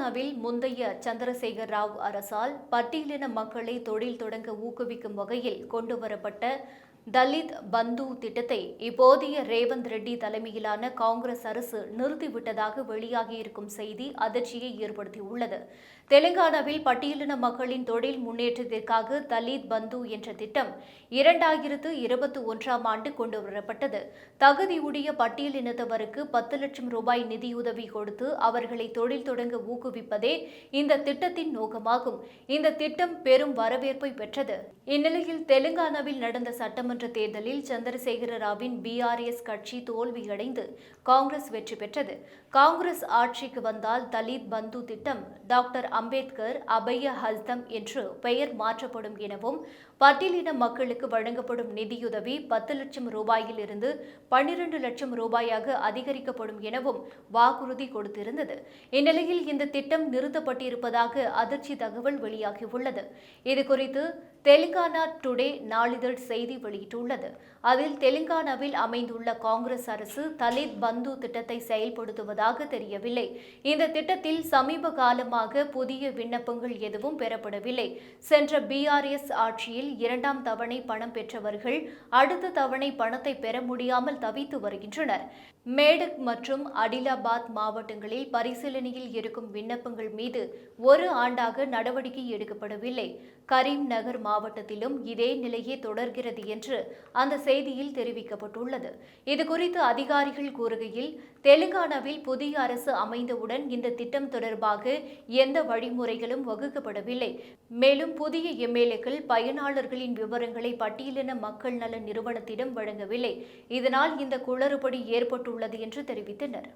தெலங்கானாவில் முந்தைய சந்திரசேகர் ராவ் அரசால் பட்டியலின மக்களை தொழில் தொடங்க ஊக்குவிக்கும் வகையில் கொண்டுவரப்பட்ட தலித் பந்து திட்டத்தை இப்போதைய ரேவந்த் ரெட்டி தலைமையிலான காங்கிரஸ் அரசு நிறுத்திவிட்டதாக வெளியாகியிருக்கும் செய்தி அதிர்ச்சியை ஏற்படுத்தியுள்ளது. தெலுங்கானாவில் பட்டியலின மக்களின் தொழில் முன்னேற்றத்திற்காக தலித் பந்து என்ற திட்டம் இரண்டாயிரத்து இருபத்தி ஒன்றாம் ஆண்டு கொண்டுவரப்பட்டது. தகுதியுடைய பட்டியலினத்தவருக்கு பத்து லட்சம் ரூபாய் நிதியுதவி கொடுத்து அவர்களை தொழில் தொடங்க ஊக்குவிப்பதே இந்த திட்டத்தின் நோக்கமாகும். இந்த திட்டம் பெரும் வரவேற்பை பெற்றது. இந்நிலையில் தெலுங்கானாவில் நடந்த சட்டமன்ற தேர்தலில் சந்திரசேகர ராவின் பிஆர்எஸ் கட்சி தோல்வியடைந்து காங்கிரஸ் வெற்றி பெற்றது. காங்கிரஸ் ஆட்சிக்கு வந்தால் தலித் பந்து திட்டம் டாக்டர் அம்பேத்கர் அபய ஹஸ்தம் என்று பெயர் மாற்றப்படும் எனவும் பட்டியலின மக்களுக்கு வழங்கப்படும் நிதியுதவி பத்து லட்சம் ரூபாயிலிருந்து பன்னிரண்டு லட்சம் ரூபாயாக அதிகரிக்கப்படும் எனவும் வாக்குறுதி கொடுத்திருந்தது. இந்நிலையில் இந்த திட்டம் நிறுத்தப்பட்டிருப்பதாக அதிர்ச்சி தகவல் வெளியாகியுள்ளது. இதுகுறித்து தெலுங்கானா டுடே நாளிதழ் செய்தி வெளியிட்டுள்ளது. அதில் தெலுங்கானாவில் அமைந்துள்ள காங்கிரஸ் அரசு தலித் பந்து திட்டத்தை செயல்படுத்துவதாக தெரியவில்லை. இந்த திட்டத்தில் சமீப காலமாக புதிய விண்ணப்பங்கள் எதுவும் பெறப்படவில்லை. சென்ற பிஆர்எஸ் ஆட்சியில் இரண்டாம் தவணை பணம் பெற்றவர்கள் அடுத்த தவணை பணத்தை பெற முடியாமல் தவித்து வருகின்றனர். மேடக் மற்றும் அடிலாபாத் மாவட்டங்களில் பரிசீலனையில் இருக்கும் விண்ணப்பங்கள் மீது ஒரு ஆண்டாக நடவடிக்கை எடுக்கப்படவில்லை. கரீம் நகர் மாவட்டத்திலும் இதே நிலையே தொடர்கிறது என்று அந்த செய்தியில் தெரிவிக்கப்பட்டுள்ளது. இதுகுறித்து அதிகாரிகள் கூறுகையில் தெலுங்கானாவில் புதிய அரசு அமைந்தவுடன் இந்த திட்டம் தொடர்பாக எந்த வழிமுறைகளும் வகுக்கப்படவில்லை. மேலும் புதிய எம்எல்ஏக்கள் பயனாளர்களின் விவரங்களை பட்டியலின மக்கள் நல நிறுவனத்திடம் வழங்கவில்லை. இதனால் இந்த குளறுபடி ஏற்பட்டுள்ளது என்று தெரிவித்தனர்.